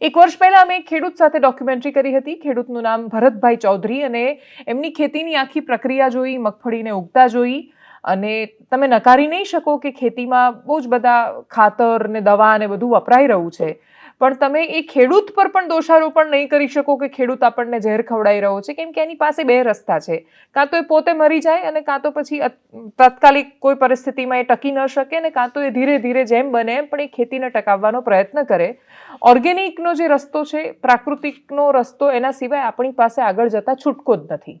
એક વર્ષ પહેલા અમે ખેડૂત સાથે ડોક્યુમેન્ટરી કરી હતી. ખેડૂતનું નામ ભરતભાઈ ચૌધરી અને એમની ખેતીની આખી પ્રક્રિયા જોઈ, મગફળીને ઉગતા જોઈ અને તમે નકારી નહીં શકો કે ખેતીમાં બહુ જ બધા ખાતર ને દવા ને બધું વપરાઈ રહ્યું છે. પણ તમે એ ખેડૂત પર પણ દોષારોપણ નહીં કરી શકો કે ખેડૂત આપણને ઝેર ખવડાવી રહ્યો છે, કેમ કે એની પાસે બે રસ્તા છે. કાં તો એ પોતે મરી જાય અને કાં તો પછી તાત્કાલિક કોઈ પરિસ્થિતિમાં એ ટકી ન શકે અને કાં તો એ ધીરે ધીરે જેમ બને એમ પણ એ ખેતીને ટકાવવાનો પ્રયત્ન કરે. ઓર્ગેનિકનો જે રસ્તો છે, પ્રાકૃતિકનો રસ્તો એના સિવાય આપણી પાસે આગળ જતા છૂટકો જ નથી.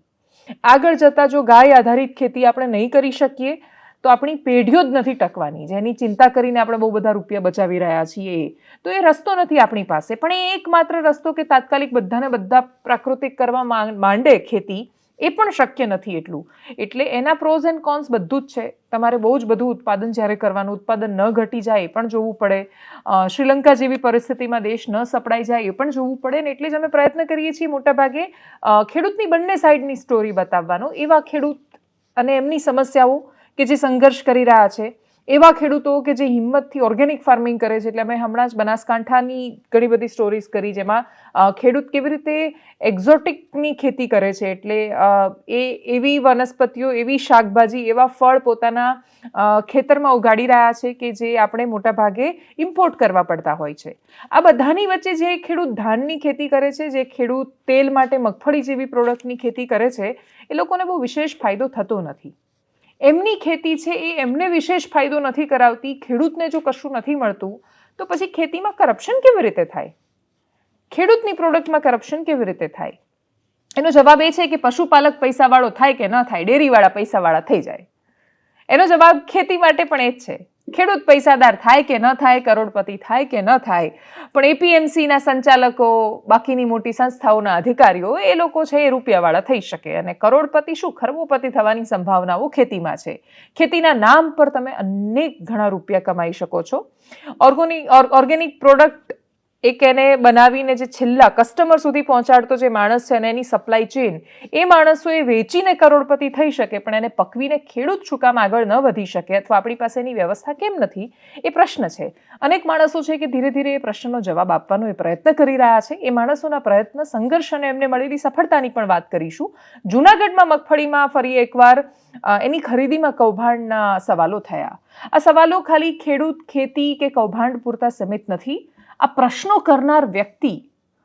આગળ જતા જો ગાય આધારિત ખેતી આપણે નહીં કરી શકીએ તો આપણી પેઢીઓ જ નથી ટકવાની. જેની ચિંતા કરીને આપણે બહુ બધા રૂપિયા બચાવી રહ્યા છીએ. તો એ રસ્તો નથી આપણી પાસે. પણ એ એકમાત્ર રસ્તો કે તાત્કાલિક બધાને બધા પ્રાકૃતિક કરવા માંડે ખેતી, એ પણ શક્ય નથી એટલું. એટલે એના પ્રોઝ એન્ડ કોન્સ બધું જ છે. તમારે બહુ જ બધું ઉત્પાદન જ્યારે કરવાનું, ઉત્પાદન ન ઘટી જાય એ પણ જોવું પડે. શ્રીલંકા જેવી પરિસ્થિતિમાં દેશ ન સપડાઈ જાય એ પણ જોવું પડે ને એટલે જ અમે પ્રયત્ન કરીએ છીએ મોટાભાગે ખેડૂતની બંને સાઈડની સ્ટોરી બતાવવાનો. એવા ખેડૂત અને એમની સમસ્યાઓ કે જે સંઘર્ષ કરી રહ્યા છે, એવા ખેડૂતો કે જે હિંમતથી ઓર્ગેનિક ફાર્મિંગ કરે છે, એટલે અમે હમણાં જ બનાસકાંઠાની ઘણી બધી સ્ટોરીઝ કરી જેમાં ખેડૂત કેવી રીતે એક્ઝોટિકની ખેતી કરે છે, એટલે એ, એવી વનસ્પતિઓ, એવી શાકભાજી, એવા ફળ પોતાના ખેતરમાં ઉગાડી રહ્યા છે કે જે આપણે મોટાભાગે ઇમ્પોર્ટ કરવા પડતા હોય છે. આ બધાની વચ્ચે જે ખેડૂત ધાનની ખેતી કરે છે, જે ખેડૂત તેલ માટે મગફળી જેવી પ્રોડક્ટની ખેતી કરે છે, એ લોકોને બહુ વિશેષ ફાયદો થતો નથી. એમની ખેતી છે એ એમને વિશેષ ફાયદો નથી કરાવતી, ખેડૂતને જો કશું નથી મળતું, તો પછી ખેતીમાં કરપ્શન કેવી રીતે થાય? ખેડૂતની પ્રોડક્ટમાં કરપ્શન કેવી રીતે થાય? એનો જવાબ એ છે કે પશુપાલક પૈસાવાળો થાય કે ન થાય, ડેરીવાળા પૈસાવાળા થઈ જાય. એનો જવાબ ખેતી માટે પણ એ જ છે. ખેડૂત પૈસાદાર થાય કે ન થાય, કરોડપતિ થાય કે ન થાય, પણ એપીએમસીના સંચાલકો, બાકીની મોટી સંસ્થાઓના અધિકારીઓ, એ લોકો છે એ રૂપિયાવાળા થઈ શકે. અને કરોડપતિ શું? ખરબોપતિ થવાની સંભાવનાઓ ખેતીમાં છે. ખેતીના નામ પર તમે અનેક ઘણા રૂપિયા કમાઈ શકો છો. ઓર્ગોનિક ઓર્ગેનિક પ્રોડક્ટ એક એને બનાવીને જે છેલ્લા કસ્ટમર સુધી પહોંચાડતો જે માણસ છે અને એની સપ્લાય ચેન એ માણસો એ વેચીને કરોડપતિ થઈ શકે, પણ એને પકવીને ખેડૂત શું કામ આગળ ન વધી શકે અથવા આપણી પાસે એની વ્યવસ્થા કેમ નથી, એ પ્રશ્ન છે. અનેક માણસો છે કે ધીરે ધીરે એ પ્રશ્નનો જવાબ આપવાનો એ પ્રયત્ન કરી રહ્યા છે. એ માણસોના પ્રયત્ન, સંઘર્ષ અને એમને મળેલી સફળતાની પણ વાત કરીશું. જૂનાગઢમાં મગફળીમાં ફરી એકવાર એની ખરીદીમાં કૌભાંડના સવાલો થયા. આ સવાલો ખાલી ખેડૂત, ખેતી કે કૌભાંડ પૂરતા સીમિત નથી. આ પ્રશ્નો કરનાર વ્યક્તિ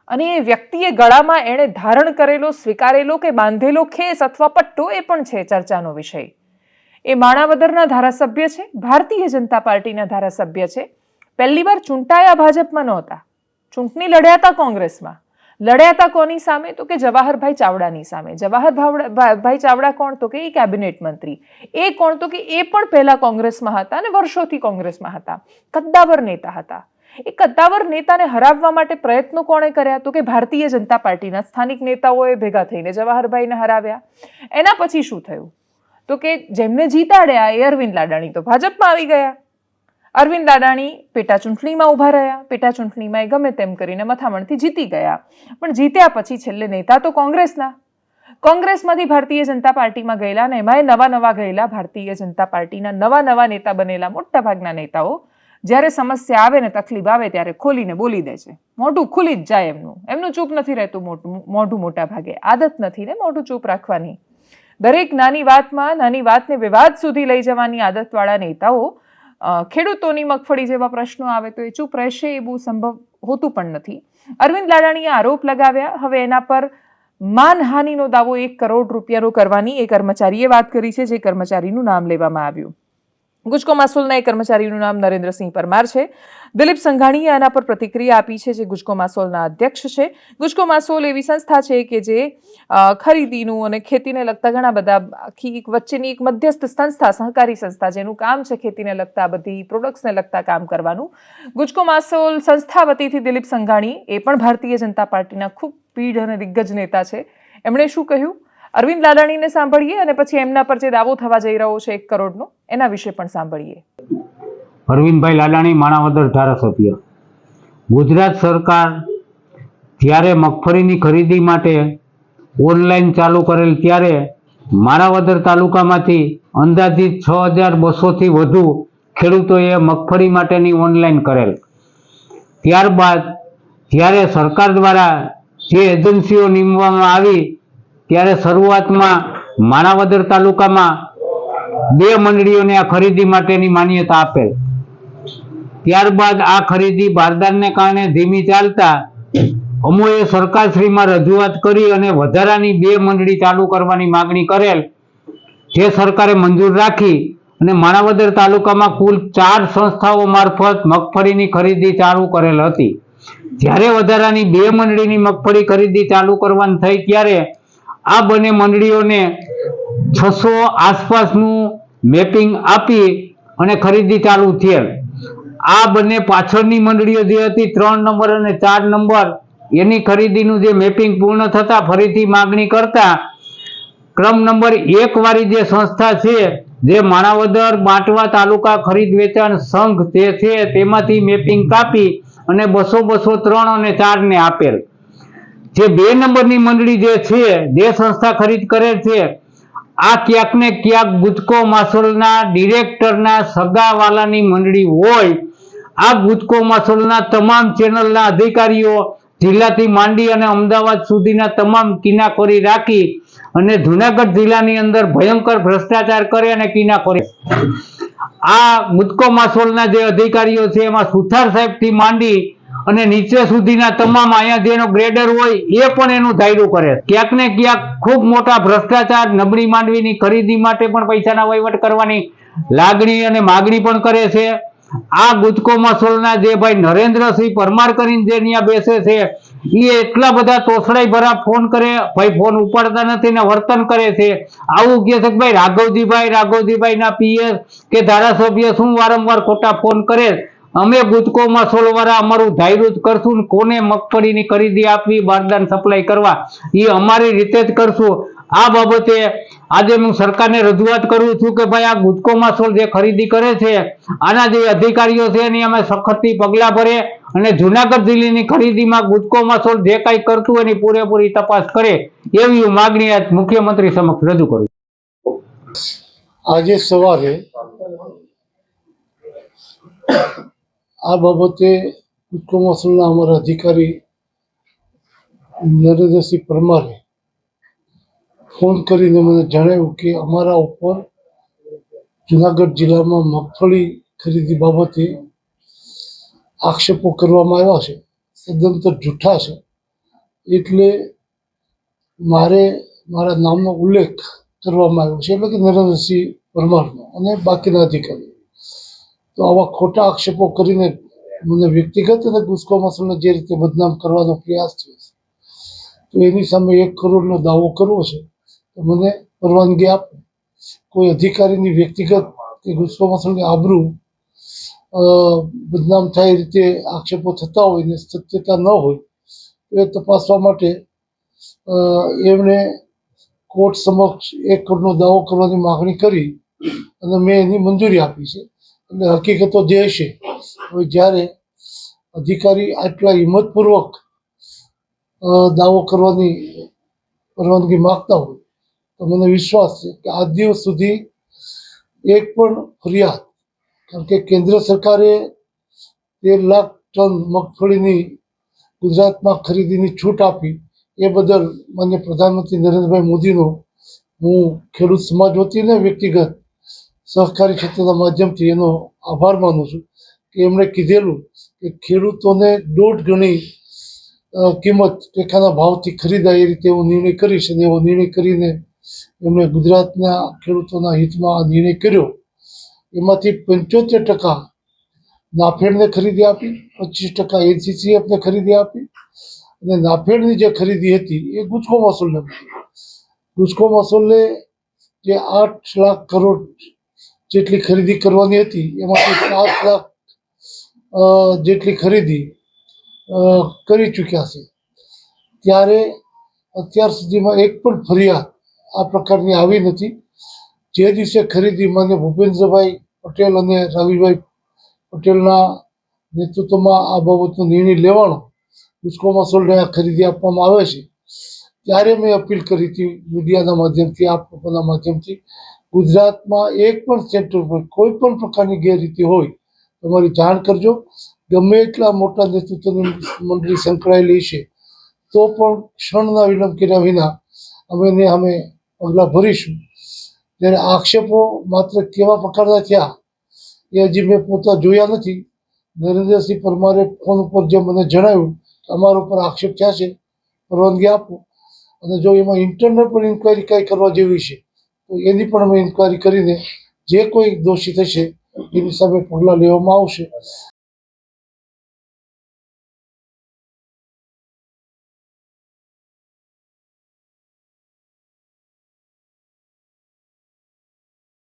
અને એ વ્યક્તિએ ગળામાં એણે ધારણ કરેલો, સ્વીકારેલો કે બાંધેલો ખેસ અથવા પટ્ટો એ પણ છે ચર્ચાનો વિષય. એ માણાવદરના ધારાસભ્ય છે, ભારતીય જનતા પાર્ટીના ધારાસભ્ય છે. પહેલી વાર ચૂંટાયા ભાજપમાં નહોતા. ચૂંટણી લડ્યા હતા કોંગ્રેસમાં. લડ્યા હતા કોની સામે? તો કે જવાહરભાઈ ચાવડાની સામે. જવાહર ભાઈ ચાવડા કોણ? તો કે એ કેબિનેટ મંત્રી. એ કોણ? તો કે એ પણ પહેલા કોંગ્રેસમાં હતા અને વર્ષોથી કોંગ્રેસમાં હતા. કદ્દાવર નેતા હતા. એ કદ્દાવર નેતાને હરાવવા માટે પ્રયત્નો કોણે કર્યા? તો કે ભારતીય જનતા પાર્ટીના સ્થાનિક નેતાઓએ ભેગા થઈને જવાહરભાઈને હરાવ્યા. એના પછી શું થયું? તો કે જેમને જીતાડ્યા એ અરવિંદ લાડાણી તો ભાજપમાં આવી ગયા. અરવિંદ લાડાણી પેટા ચૂંટણીમાં ઊભા રહ્યા. પેટા ચૂંટણીમાં એ ગમે તેમ કરીને મથામણથી જીતી ગયા. પણ જીત્યા પછી છેલ્લે નેતા તો કોંગ્રેસના. કોંગ્રેસમાંથી ભારતીય જનતા પાર્ટીમાં ગયેલા અને એમાં નવા નવા ગયેલા ભારતીય જનતા પાર્ટીના નવા નવા નેતા બનેલા મોટાભાગના નેતાઓ જ્યારે સમસ્યા આવે ને તકલીફ આવે ત્યારે ખોલીને બોલી દે છે. મોઢું ખુલી જ જાય એમનું. એમનું ચૂપ નથી રહેતું મોટું, મોઢું મોટા ભાગે. આદત નથી ને મોઢું ચૂપ રાખવાની. દરેક નાની વાતમાં, નાની વાતને વિવાદ સુધી લઈ જવાની આદતવાળા નેતાઓ ખેડૂતોની મગફળી જેવા પ્રશ્નો આવે તો એ ચૂપ રહેશે એ બહુ સંભવ હોતું પણ નથી. અરવિંદ લાડાણીએ આરોપ લગાવ્યા, હવે એના પર માનહાનિનો દાવો એક કરોડ રૂપિયાનો કરવાની એ કર્મચારીએ વાત કરી છે, જે કર્મચારીનું નામ લેવામાં આવ્યું. ગુજકો માસોલના એક કર્મચારીનું નામ નરેન્દ્રસિંહ પરમાર છે. દિલીપ સંઘાણીએ આના પર પ્રતિક્રિયા આપી છે જે ગુજકો માસોલના અધ્યક્ષ છે. ગુજકો માસોલ એવી સંસ્થા છે કે જે ખરીદીનું અને ખેતીને લગતા ઘણા બધા આખી એક વચ્ચેની એક મધ્યસ્થ સંસ્થા, સહકારી સંસ્થા જેનું કામ છે ખેતીને લગતા બધી પ્રોડક્ટ્સને લગતા કામ કરવાનું. ગુજકો માસોલ સંસ્થા વતીથી દિલીપ સંઘાણી એ પણ ભારતીય જનતા પાર્ટીના ખૂબ પીઢ અને દિગ્ગજ નેતા છે. એમણે શું કહ્યું? અરવિંદ લાડાણીને સાંભળીએ અને પછી એમના પર જે દાવો થવા જઈ રહ્યો છે એક કરોડનો, એના વિશે પણ સાંભળીએ. અરવિંદભાઈ લાડાણી માણાવદર ધારાસભ્ય. ગુજરાત સરકાર જ્યારે મગફળીની ખરીદી માટે ઓનલાઈન ચાલુ કરેલ ત્યારે માણાવદર તાલુકામાંથી અંદાજિત છ હજાર બસોથી વધુ ખેડૂતોએ મગફળી માટેની ઓનલાઈન કરેલ. ત્યારબાદ જ્યારે સરકાર દ્વારા જે એજન્સીઓ નીમવામાં આવી ત્યારે શરૂઆતમાં માણાવદર તાલુકામાં બે મંડળીઓને આ ખરીદી માટેની માન્યતા આપેલ. ત્યારબાદ આ ખરીદી બારદાનને કારણે ધીમી ચાલતા અમોએ સરકારશ્રીમાં રજૂઆત કરી અને વધારાની બે મંડળી ચાલુ કરવાની માગણી કરેલ, જે સરકારે મંજૂર રાખી અને માણાવદર તાલુકામાં કુલ ચાર સંસ્થાઓ મારફત મગફળીની ખરીદી ચાલુ કરેલ હતી. જ્યારે વધારાની બે મંડળીની મગફળી ખરીદી ચાલુ કરવાની થઈ ત્યારે આ બંને મંડળીઓને છસો આસપાસનું મેપિંગ આપી અને ખરીદી ચાલુ થયેલ. આ બંને પાછળની મંડળીઓ જે હતી, ત્રણ નંબર અને ચાર નંબર, એની ખરીદીનું જે મેપિંગ પૂર્ણ થતા ફરીથી માગણી કરતા, ક્રમ નંબર એક વાળી જે સંસ્થા છે, જે માણાવદર બાંટવા તાલુકા ખરીદ વેચાણ સંઘ જે છે, તેમાંથી મેપિંગ કાપી અને બસો બસો ત્રણ અને ચારને આપેલ. જે બે નંબરની મંડળી જે છે જે સંસ્થા ખરીદ કરે છે, આ ક્યાંક ને ક્યાંક ગુજકો માસોલના ડિરેક્ટરના સગાવાલાની મંડળી હોય, આ ગુજકો માસોલના તમામ ચેનલના અધિકારીઓ, જિલ્લાથી માંડી અને અમદાવાદ સુધીના તમામ કિનાખોરી રાખી અને જુનાગઢ જિલ્લાની અંદર ભયંકર ભ્રષ્ટાચાર કરે અને કિનાખોરી આ ગુજકો માસોલના જે અધિકારીઓ છે, એમાં સુથાર સાહેબથી માંડી અને નીચે સુધીના તમામ અહીંયા જેનો ગ્રેડર હોય એ પણ એનું ધાયરું કરે. ક્યાંક ને ક્યાંક ખૂબ મોટા ભ્રષ્ટાચાર, નબળી માંડવીની ખરીદી માટે પણ પૈસાના વહીવટ કરવાની લાગણી અને માગણી પણ કરે છે. આ ગુજકો મસોલના જે ભાઈ નરેન્દ્રસિંહ પરમાર કરીને જે ત્યાં બેસે છે, એ એટલા બધા તોસડાઈ ભરા ફોન કરે, ભાઈ ફોન ઉપાડતા નથી ને વર્તન કરે છે. આવું કહે છે કે ભાઈ રાઘવજીભાઈ રાઘવજીભાઈ ના પીએસ કે ધારાસભ્ય શું વારંવાર ખોટા ફોન કરે? અમે ગુજકો મસોલ વાળા અમારું ધાર્યું જ કરશું કોને મગફળીની ખરીદી આપવી, બારદાન સપ્લાય કરવા, એ અમારી રીતે જ કરશું. આ બાબતે આજે હું સરકારને રજૂઆત કરું છું કે ભાઈ આ ગુજકો માસોલ જે ખરીદી કરે છે, આના જે અધિકારીઓ છે એની અમે સખતથી પગલાં ભરે અને જુનાગઢ જિલ્લાની ખરીદીમાં ગુજકો માસોલ જે કાંઈ કરતું એની પૂરેપૂરી તપાસ કરે એવી માગણી આજ મુખ્યમંત્રી સમક્ષ રજૂ કરું આજે સવારે આ બાબતે ઉત્તર મસૂલના અમારા અધિકારી નરેન્દ્રસિંહ પરમારે ફોન કરીને મને જણાવ્યું કે અમારા ઉપર જુનાગઢ જિલ્લામાં મગફળી ખરીદી બાબતે આક્ષેપો કરવામાં આવ્યા છે, સદંતર જૂઠા છે. એટલે મારે મારા નામનો ઉલ્લેખ કરવામાં આવ્યો છે, એટલે કે નરેન્દ્રસિંહ પરમારનો અને બાકીના અધિકારીઓ. તો આવા ખોટા આક્ષેપો કરીને મને વ્યક્તિગત અને ગુસ્કો મસલને જે રીતે બદનામ કરવાનો પ્રયાસ થયો છે. તો એની સામે એક કરોડનો દાવો કરવો છે. તો મને પરવાનગી આપો. કોઈ અધિકારીની વ્યક્તિગત કે ગુસ્કો મસલની આબરૂ બદનામ થાય એ રીતે આક્ષેપો થતા હોય ને સત્યતા ન હોય, તો એ તપાસવા માટે એમણે કોર્ટ સમક્ષ એક કરોડનો દાવો કરવાની માગણી કરી અને મેં એની મંજૂરી આપી છે. એટલે હકીકતો જે હશે હવે જ્યારે અધિકારી આટલા હિંમતપૂર્વક દાવો કરવાની પરવાનગી માગતા હોય, તો મને વિશ્વાસ છે કે આ દિવસ સુધી એક પણ ફરિયાદ, કારણ કે કેન્દ્ર સરકારે તેર લાખ ટન મગફળીની ગુજરાતમાં ખરીદીની છૂટ આપી, એ બદલ માન્ય પ્રધાનમંત્રી નરેન્દ્રભાઈ મોદીનો હું ખેડૂત સમાજ વતીને વ્યક્તિગત સહકારી ક્ષેત્રના માધ્યમથી એનો આભાર માનું છું કે એમણે કીધેલું કે ખેડૂતોને દોઢ ગણી કિંમત ટેકાના ભાવથી ખરીદાય એ રીતે એવો નિર્ણય કરીશ અને એવો નિર્ણય કરીને એમણે ગુજરાતના ખેડૂતોના હિતમાં આ નિર્ણય કર્યો. એમાંથી પંચોતેર ટકા નાફેડને ખરીદી આપી, પચીસ ટકા એનસીસીએફને ખરીદી આપી અને નાફેડની જે ખરીદી હતી એ ગુજકો મસૂલને ગુજકો મસૂલને જે આઠ લાખ કરોડ જેટલી ખરીદી કરવાની હતી, એમાંથી સાત લાખ જેટલી ખરીદી કરી ચૂક્યા છે. ત્યારે અત્યાર સુધીમાં એક પણ ફરિયાદ આ પ્રકારની આવી નથી. જે દિવસે ખરીદી માન્ય ભૂપેન્દ્રભાઈ પટેલ અને રવિભાઈ પટેલના નેતૃત્વમાં આ બાબતનો નિર્ણય લેવાનો ગુજકો મસોલને આ ખરીદી આપવામાં આવે છે, ત્યારે મેં અપીલ કરી હતી મીડિયાના માધ્યમથી, આપ લોકોના માધ્યમથી ગુજરાતમાં એક પણ સેન્ટર પર કોઈ પણ પ્રકારની ગેરરીતિ હોય, તમારી જાણ કરજો. ગમે એટલા મોટા નેતૃત્વની મંડળી સંકળાયેલી છે, તો પણ ક્ષણના વિલંબ કર્યા વિના અમે એને અમે પગલાં ભરીશું. ત્યારે આક્ષેપો માત્ર કેવા પ્રકારના થયા, એ હજી મેં પોતા જોયા નથી. નરેન્દ્રસિંહ પરમારે ફોન ઉપર જે મને જણાવ્યું કે અમારા ઉપર આક્ષેપ થયા છે, પરવાનગી આપો. અને જો એમાં ઇન્ટરનલ પણ ઇન્કવાયરી કાંઈ કરવા જેવી છે એની પણ અમે ઇન્કવાયરી કરીને જે કોઈ દોષી થશે એની સામે પગલાં લેવામાં આવશે.